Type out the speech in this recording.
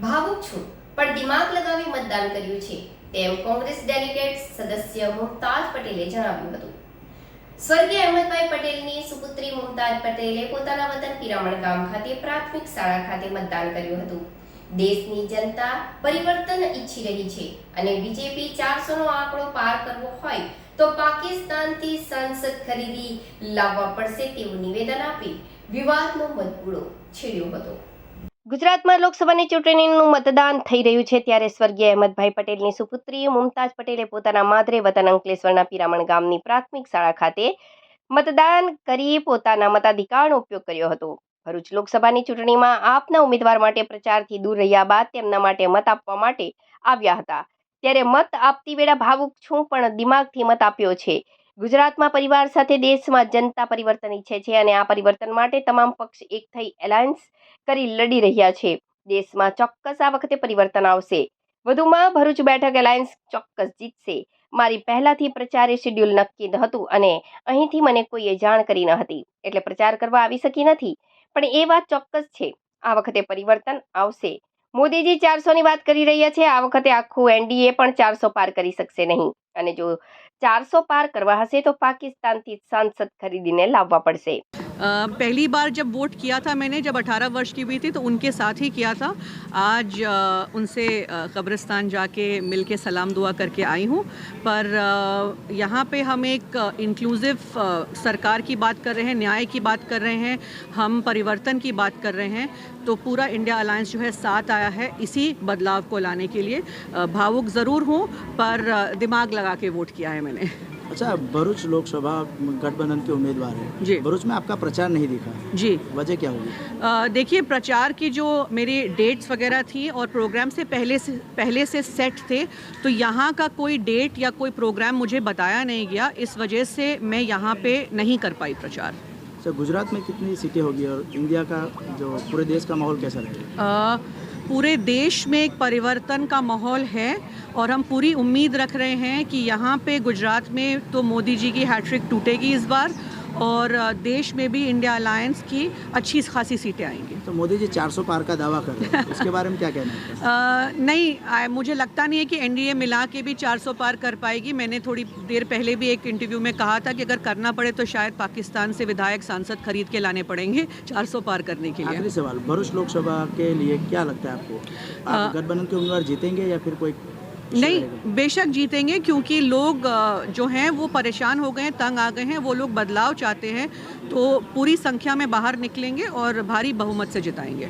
ભાવુક છું, પણ દિમાગ લગાવી મતદાન કર્યું છે, તેમ કોંગ્રેસ ડેલિગેટ સદસ્ય મુમતાજ પટેલે જણાવ્યું હતું. સ્વર્ગીય અહેમદભાઈ પટેલની સુપુત્રી મુમતાજ પટેલે પોતાના વતન પિરામણ ગામ ખાતે પ્રાથમિક શાળા ખાતે મતદાન કર્યું હતું. દેશની જનતા પરિવર્તન ઈચ્છી રહી છે અને બીજેપી ચારસો નો આંકડો પાર કરવો હોય તો પાકિસ્તાનથી સંસદ ખરીદી લાવવા પડશે તેવું નિવેદન આપી વિવાદનો મતબૂળો છેડ્યો હતો. ગુજરાતમાં લોકસભાની ચૂંટણીનું મતદાન થઈ રહ્યું છે ત્યારે સ્વર્ગીય અહેમદભાઈ પટેલની સુપુત્રી મુમતાજ પટેલે પોતાના માદરે વતન અંકલેશ્વરના પિરામણ ગામની પ્રાથમિક શાળા ખાતે મતદાન કરી પોતાના મતાધિકારનો ઉપયોગ કર્યો હતો. ભરૂચ લોકસભાની ચૂંટણીમાં આપના ઉમેદવાર માટે પ્રચારથી દૂર રહ્યા બાદ તેમના માટે મત આપવા માટે આવ્યા હતા. ત્યારે મત આપતી વેળા ભાવુક છું પણ દિમાગથી મત આપ્યો છે. ગુજરાતમાં પરિવાર સાથે દેશમાં જનતા પરિવર્તન ઈચ્છે છે અને આ પરિવર્તન માટે તમામ પક્ષ એક થઈ એલાયન્સ કરી લડી રહ્યા છે. દેશમાં ચોક્કસ આ વખતે પરિવર્તન આવશે. વધુમાં ભરૂચ બેઠક એલાયન્સ ચોક્કસ જીતશે. મારી પહેલાથી પ્રચારે શેડ્યુલ નક્કી હતું અને અહીંથી મને કોઈએ જાણ કરી ન હતી. એટલે પ્રચાર કરવા આવી શકી નથી. પણ એ વાત ચોક્કસ છે. આ વખતે પરિવર્તન આવશે. મોદીજી ચારસોની વાત કરી રહ્યા છે. આ વખતે આખું એનડીએ પણ ચારસો પાર કરી શકશે નહીં. અને જો ચારસો પાર કરવા હશે તો પાકિસ્તાનથી સાંસદ ખરીદીને લાવવા પડશે. पहली बार जब वोट किया था मैंने, जब 18 वर्ष की हुई थी तो उनके साथ ही किया था। आज उनसे कब्रिस्तान जाके मिल के सलाम दुआ करके आई हूँ। पर यहाँ पे हम एक इंक्लूसिव सरकार की बात कर रहे हैं, न्याय की बात कर रहे हैं, हम परिवर्तन की बात कर रहे हैं तो पूरा इंडिया अलायंस जो है साथ आया है इसी बदलाव को लाने के लिए। भावुक ज़रूर हूँ, पर दिमाग लगा के वोट किया है मैंने। अच्छा भरूच लोकसभा गठबंधन के उम्मीदवार हैं। जी। भरूच में आपका प्रचार नहीं दिखा। जी। वजह क्या होगी देखिए प्रचार की जो मेरी डेट्स वगैरह थी और प्रोग्राम से पहले से पहले से सेट थे तो यहाँ का कोई डेट या कोई प्रोग्राम मुझे बताया नहीं गया। इस वजह से मैं यहाँ पे नहीं कर पाई प्रचार। अच्छा गुजरात में कितनी सीटें होगी और इंडिया का जो पूरे देश का माहौल कैसा रहेगा? पूरे देश में एक परिवर्तन का माहौल है और हम पूरी उम्मीद रख रहे हैं कि यहाँ पे गुजरात में तो मोदी जी की हैट्रिक टूटेगी इस बार और देश में भी इंडिया अलायंस की अच्छी खासी सीटें आएँगी। तो मोदी जी 400 पार का दावा कर रहे हैं। उसके बारे में क्या कहना है? अ, नहीं आ, मुझे लगता नहीं है कि एनडीए मिला के भी 400 पार कर पाएगी। मैंने थोड़ी देर पहले भी एक इंटरव्यू में कहा था कि अगर करना पड़े तो शायद पाकिस्तान से विधायक सांसद खरीद के लाने पड़ेंगे 400 पार करने के लिए। सवाल भरूच लोकसभा के लिए क्या लगता है आपको? आप गठबंधन के उम्मीदवार जीतेंगे या फिर कोई नहीं, बेशक जीतेंगे क्योंकि लोग जो हैं वो परेशान हो गए हैं, तंग आ गए हैं, वो लोग बदलाव चाहते हैं तो पूरी संख्या में बाहर निकलेंगे और भारी बहुमत से जिताएँगे।